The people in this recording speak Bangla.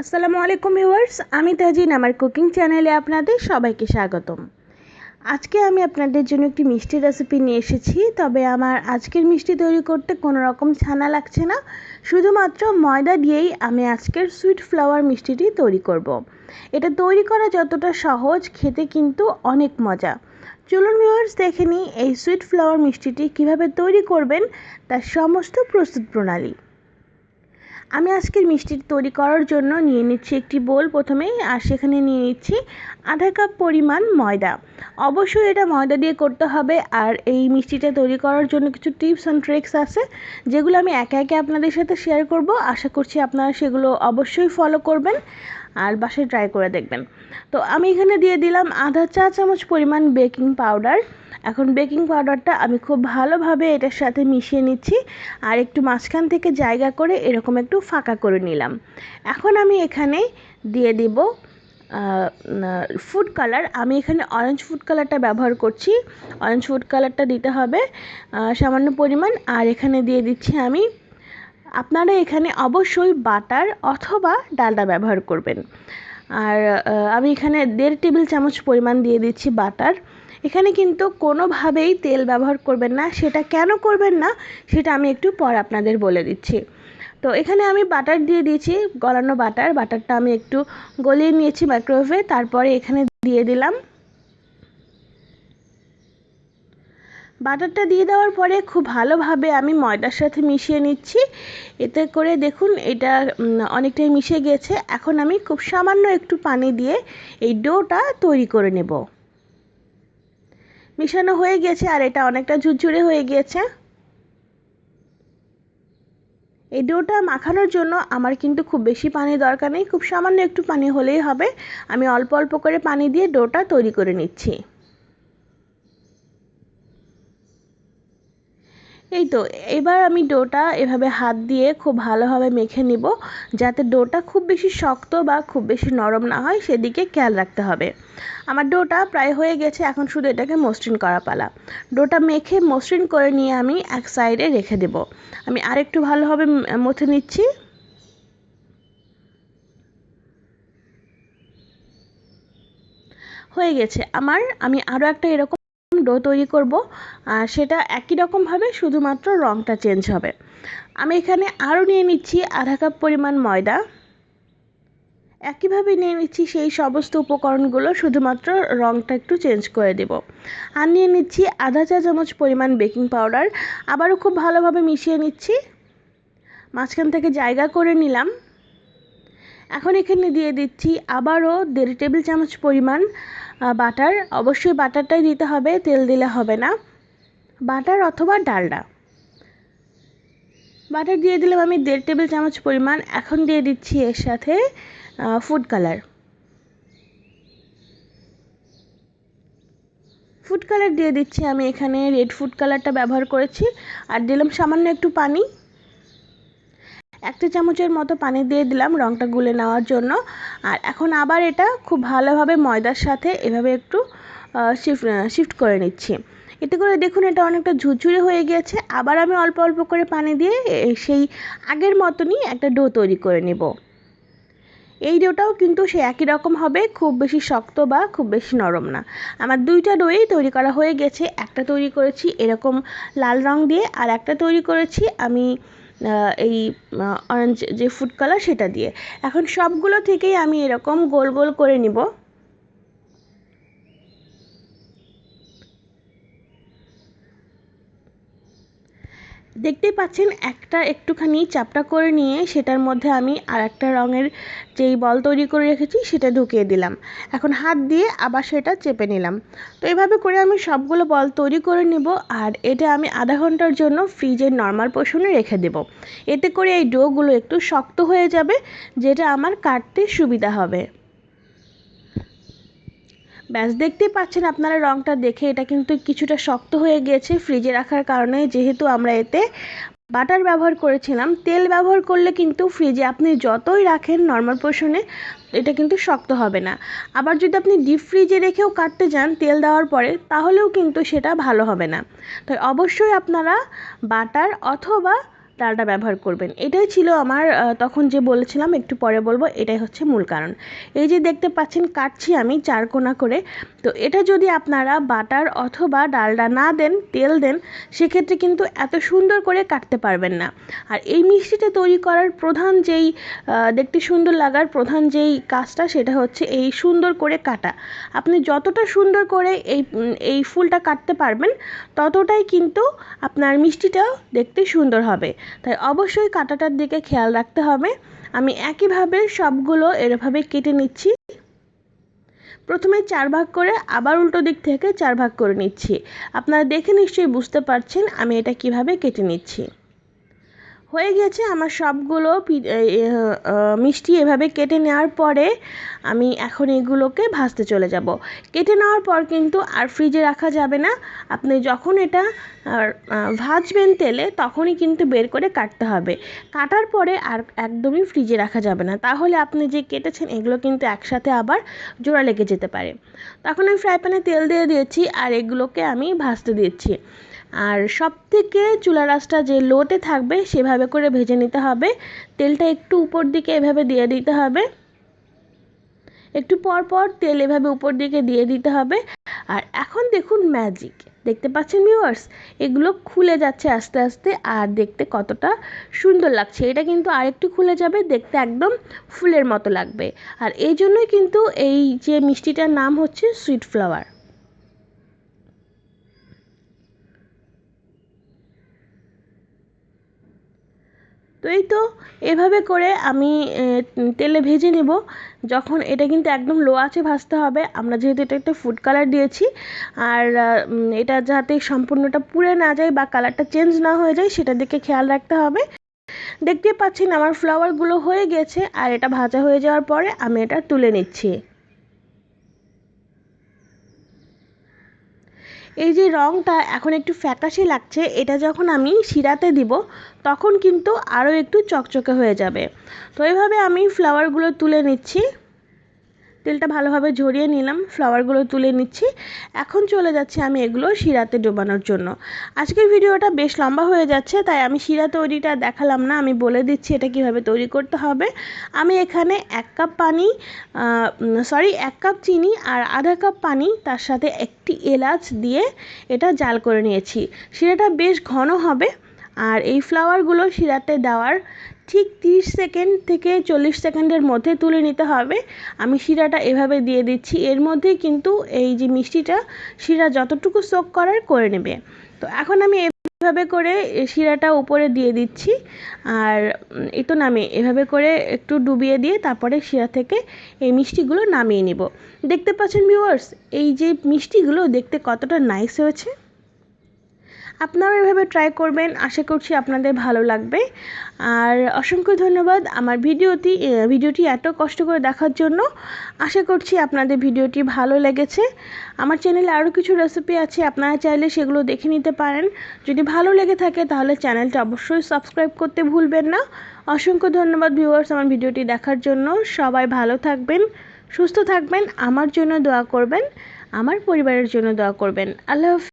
আসসালামু আলাইকুম ভিউয়ার্স, আমি তাজিন, আমার কুকিং চ্যানেলে আপনাদের সবাইকে স্বাগতম। আজকে আমি আপনাদের জন্য একটি মিষ্টি রেসিপি নিয়ে এসেছি, তবে আমার আজকের মিষ্টি তৈরি করতে কোনো রকম ছানা লাগছে না। শুধুমাত্র ময়দা দিয়েই আমি আজকের সুইট ফ্লাওয়ার মিষ্টিটি তৈরি করব। এটা তৈরি করা যতটা সহজ, খেতে কিন্তু অনেক মজা। চলুন ভিউয়ার্স, দেখে নিই এই সুইট ফ্লাওয়ার মিষ্টিটি কীভাবে তৈরি করবেন, তার সমস্ত প্রস্তুত প্রণালী। আমি আজকের মিষ্টিটি তৈরি করার জন্য নিয়ে নিচ্ছি একটি বোল প্রথমেই আর সেখানে নিয়ে নিচ্ছি আধা কাপ পরিমাণ ময়দা। অবশ্যই এটা ময়দা দিয়ে করতে হবে, আর এই মিষ্টিটা তৈরি করার জন্য কিছু টিপস অ্যান্ড ট্রিক্স আছে, যেগুলো আমি একে একে আপনাদের সাথে শেয়ার করব। আশা করছি আপনারা সেগুলো অবশ্যই ফলো করবেন। আর বাসায় ট্রাই করে দেখবেন। তো আমি এখানে দিয়ে দিলাম আধা চা চামচ পরিমাণ বেকিং পাউডার এখন বেকিং পাউডারটা আমি খুব ভালোভাবে এটার সাথে মিশিয়ে নিচ্ছি আর একটু মাঝখান থেকে জায়গা করে এরকম একটু ফাঁকা করে নিলাম। এখন আমি এখানে দিয়ে দিব ফুড কালার আমি এখানে অরেঞ্জ ফুড কালারটা ব্যবহার করছি। অরেঞ্জ ফুড কালারটা দিতে হবে সামান্য পরিমাণ। আর এখানে দিয়ে দিচ্ছি আমি আপনারা এখানে অবশ্যই বাটার অথবা ডালডা ব্যবহার করবেন। আর আমি এখানে দেড় টেবিল চামচ পরিমাণ দিয়ে দিচ্ছি বাটার। এখানে কিন্তু কোনোভাবেই তেল ব্যবহার করবেন না। সেটা কেন করবেন না, সেটা আমি একটু পর আপনাদের বলে দিচ্ছি। তো, এখানে আমি বাটার দিয়ে দিয়েছি গলানো বাটার। বাটারটা আমি একটু গলিয়ে নিয়েছি মাইক্রোওয়েভে। তারপরে এখানে দিয়ে দিলাম বাটারটা দিয়ে দেওয়ার পরে খুব ভালোভাবে আমি ময়দার সাথে মিশিয়ে নিচ্ছি। এতে করে দেখুন এটা অনেকটাই মিশে গেছে। এখন আমি খুব সামান্য একটু পানি দিয়ে এই ডোটা তৈরি করে নেব। মিশানো হয়ে গেছে আর এটা অনেকটা ঝুরঝুরে হয়ে গিয়েছে এই ডোটা মাখানোর জন্য আমার কিন্তু খুব বেশি পানি দরকার নেই। খুব সামান্য একটু পানি হলেই হবে। আমি অল্প অল্প করে পানি দিয়ে ডোটা তৈরি করে নিচ্ছি। এই তো, এবার আমি ডোটা এভাবে হাত দিয়ে খুব ভালোভাবে মেখে নিব, যাতে ডোটা খুব বেশি শক্ত বা খুব বেশি নরম না হয়, সেদিকে খেয়াল রাখতে হবে। আমার ডোটা প্রায় হয়ে গেছে, এখন শুধু এটাকে মসৃণ করা পালা। ডোটা মেখে মসৃণ করে নিয়ে আমি এক সাইডে রেখে দেব। আমি আরেকটু ভালোভাবে মথে নিচ্ছি। হয়ে গেছে। আমার, আমি আরও একটা এরকম ডো তৈরি করব, আর সেটা একই রকমভাবে শুধুমাত্র রঙটা চেঞ্জ হবে। আমি এখানে আরও নিয়ে নিচ্ছি আধা কাপ পরিমাণ ময়দা। একইভাবে নিয়ে নিচ্ছি সেই সমস্ত উপকরণগুলো, শুধুমাত্র রঙটা একটু চেঞ্জ করে দেব। আর নিয়ে নিচ্ছি আধা চা চামচ পরিমাণ বেকিং পাউডার আবারও খুব ভালোভাবে মিশিয়ে নিচ্ছি। মাঝখান থেকে জায়গা করে নিলাম। এখন এখানে দিয়ে দিচ্ছি আবারও দেড় টেবিল চামচ পরিমাণ বাটার। অবশ্যই বাটারটাই দিতে হবে, তেল দিলে হবে না। বাটার অথবা ডালডা। বাটার দিয়ে দিলাম আমি দেড় টেবিল চামচ পরিমাণ। এখন দিয়ে দিচ্ছি এর সাথে ফুড কালার। ফুড কালার দিয়ে দিচ্ছি আমি এখানে। রেড ফুড কালারটা ব্যবহার করেছি। আর দিলাম সামান্য একটু পানি। একটা চামচের মতো পানি দিয়ে দিলাম রঙটা গুলে নেওয়ার জন্য। আর এখন আবার এটা খুব ভালোভাবে ময়দার সাথে এভাবে একটু শিফট শিফট করে নিচ্ছি। এতে করে দেখুন এটা অনেকটা ঝুরঝুরে হয়ে গিয়েছে। আবার আমি অল্প অল্প করে পানি দিয়ে সেই আগের মতনই একটা ডো তৈরি করে নেব। এই ডোটাও কিন্তু সে একই রকম হবে, খুব বেশি শক্ত বা খুব বেশি নরম না। আমার দুইটা ডোই তৈরি করা হয়ে গেছে। একটা তৈরি করেছি এরকম লাল রং দিয়ে, আর একটা তৈরি করেছি আমি এই অরেঞ্জ যে ফুড কালার সেটা দিয়ে। এখন সবগুলো থেকেই আমি এরকম গোল গোল করে নিব। দেখতেই পাচ্ছেন, একটা একটুখানি চাপটা করে নিয়ে সেটার মধ্যে আমি আর একটা রঙের যেই বল তৈরি করে রেখেছি সেটা ঢুকিয়ে দিলাম। এখন হাত দিয়ে আবার সেটা চেপে নিলাম। তো এভাবে করে আমি সবগুলো বল তৈরি করে নেব আর এটা আমি আধা ঘণ্টার জন্য ফ্রিজের নর্মাল পোষণে রেখে দেব। এতে করে এই ডোগুলো একটু শক্ত হয়ে যাবে, যেটা আমার কাটতে সুবিধা হবে। ব্যাস, দেখতেই পাচ্ছেন আপনারা রঙটা দেখে, এটা কিন্তু কিছুটা শক্ত হয়ে গিয়েছে ফ্রিজে রাখার কারণে, যেহেতু আমরা এতে বাটার ব্যবহার করেছিলাম, তেল ব্যবহার করলে কিন্তু ফ্রিজে আপনি যতই রাখেন নর্মাল পোর্শনে এটা কিন্তু শক্ত হবে না। আবার যদি আপনি ডিপ ফ্রিজে রেখেও কাটতে যান তেল দেওয়ার পরে, তাহলেও কিন্তু সেটা ভালো হবে না। তাই অবশ্যই আপনারা বাটার অথবা ডালটা ব্যবহার করবেন। এটাই ছিল আমার তখন যে বলেছিলাম, একটু পরে বলব, এটাই হচ্ছে মূল কারণ। এই যে দেখতে পাচ্ছেন, কাটছি আমি চার কোনা করে। তো এটা যদি আপনারা বাটার অথবা ডালডা না দেন, তেল দেন, সেক্ষেত্রে কিন্তু এত সুন্দর করে কাটতে পারবেন না। আর এই মিষ্টিটা তৈরি করার প্রধান যেই দেখতে সুন্দর লাগার প্রধান যেই কাজটা, সেটা হচ্ছে এই সুন্দর করে কাটা। আপনি যতটা সুন্দর করে এই এই ফুলটা কাটতে পারবেন, ততটাই কিন্তু আপনার মিষ্টিটাও দেখতে সুন্দর হবে। তাই অবশ্যই কাটাটার দিকে খেয়াল রাখতে হবে। আমি একইভাবে সবগুলো এরভাবে কেটে নিচ্ছি। প্রথমে চার ভাগ করে আবার উল্টো দিক থেকে চার ভাগ করে নিচ্ছি। আপনারা দেখে নিশ্চয়ই বুঝতে পারছেন আমি এটা কীভাবে কেটে নিচ্ছি। হয়ে গেছে। আমার সবগুলো মিষ্টি এভাবে কেটে নেওয়ার পরে আমি এখন এগুলোকে ভাজতে চলে যাব। কেটে নেওয়ার পর কিন্তু আর ফ্রিজে রাখা যাবে না। আপনি যখন এটা ভাজবেন তেলে তখনই কিন্তু বের করে কাটতে হবে। কাটার পরে আর একদমই ফ্রিজে রাখা যাবে না। তাহলে আপনি যে কেটেছেন এগুলো কিন্তু একসাথে আবার জোড়া লেগে যেতে পারে। তখন আমি ফ্রাই প্যানে তেল দিয়ে দিয়েছি আর এগুলোকে আমি ভাজতে দিচ্ছি। আর সব থেকে চুলা রাসটা যে লোতে থাকবে সেভাবে করে ভেজে নিতে হবে। তেলটা একটু উপর দিকে এভাবে দিয়ে দিতে হবে। একটু পর পর তেল এভাবে উপর দিকে দিয়ে দিতে হবে। আর এখন দেখুন ম্যাজিক দেখতে পাচ্ছেন ভিউয়ার্স এগুলো খুলে যাচ্ছে আস্তে আস্তে আর দেখতে কতটা সুন্দর লাগছে। এটা কিন্তু আরেকটু খুলে যাবে, দেখতে একদম ফুলের মতো লাগবে। আর এই জন্যই কিন্তু এই যে মিষ্টিটার নাম হচ্ছে সুইট ফ্লাওয়ার তো এই তো এভাবে করে আমি তেলে ভেজে নেব। যখন এটা কিন্তু একদম লো আছে ভাজতে হবে, আমরা যেহেতু এটা একটা ফুড কালার দিয়েছি, আর এটা যাতে সম্পূর্ণটা পুড়ে না যায় বা কালারটা চেঞ্জ না হয়ে যায় সেটার দিকে খেয়াল রাখতে হবে। দেখতে পাচ্ছেন আমার ফ্লাওয়ারগুলো হয়ে গেছে, আর এটা ভাজা হয়ে যাওয়ার পরে আমি এটা তুলে নিচ্ছি। এই যে রঙটা এখন একটু ফ্যাকাশে লাগছে, এটা যখন আমি শিরাতে দিব, তখন কিন্তু আরও একটু চকচকে হয়ে যাবে। তো এইভাবে আমি ফ্লাওয়ারগুলো তুলে নিচ্ছি। তেলটা ভালোভাবে ঝরিয়ে নিলাম ফ্লাওয়ারগুলো তুলে নিচ্ছি। এখন চলে যাচ্ছে আমি এগুলো শিরাতে ডোবানোর জন্য। আজকের ভিডিওটা বেশ লম্বা হয়ে যাচ্ছে, তাই আমি শিরা তৈরিটা দেখালাম না, আমি বলে দিচ্ছি এটা কীভাবে তৈরি করতে হবে। আমি এখানে এক কাপ পানি সরি এক কাপ চিনি আর আধা কাপ পানি তার সাথে একটি এলাচ দিয়ে এটা জাল করে নিয়েছি। শিরাটা বেশ ঘন হবে, আর এই ফ্লাওয়ারগুলো শিরাতে দেওয়ার ঠিক তিরিশ সেকেন্ড থেকে চল্লিশ সেকেন্ডের মধ্যে তুলে নিতে হবে। আমি শিরাটা এভাবে দিয়ে দিচ্ছি। এর মধ্যেই কিন্তু এই যে মিষ্টিটা শিরা যতটুকু সোক করার করে নেবে। তো এখন আমি এভাবে করে শিরাটা উপরে দিয়ে দিচ্ছি। আর উম, এই তো নামিয়ে এভাবে করে একটু ডুবিয়ে দিয়ে তারপরে শিরা থেকে এই মিষ্টিগুলো নামিয়ে নিব। দেখতে পাচ্ছেন ভিউয়ার্স এই যে মিষ্টিগুলো দেখতে কতটা নাইস হয়েছে। আপনারা এভাবে ট্রাই করবেন, আশা করছি আপনাদের ভালো লাগবে। আর অসংখ্য ধন্যবাদ আমার ভিডিওটি ভিডিওটি এত কষ্ট করে দেখার জন্য। আশা করছি আপনাদের ভিডিওটি ভালো লেগেছে। আমার চ্যানেলে আরও কিছু রেসিপি আছে, আপনারা চাইলে সেগুলো দেখে নিতে পারেন। যদি ভালো লেগে থাকে তাহলে চ্যানেলটা অবশ্যই সাবস্ক্রাইব করতে ভুলবেন না। অসংখ্য ধন্যবাদ ভিউয়ার্স আমার ভিডিওটি দেখার জন্য। সবাই ভালো থাকবেন, সুস্থ থাকবেন, আমার জন্য দোয়া করবেন, আমার পরিবারের জন্য দোয়া করবেন। আল্লাহ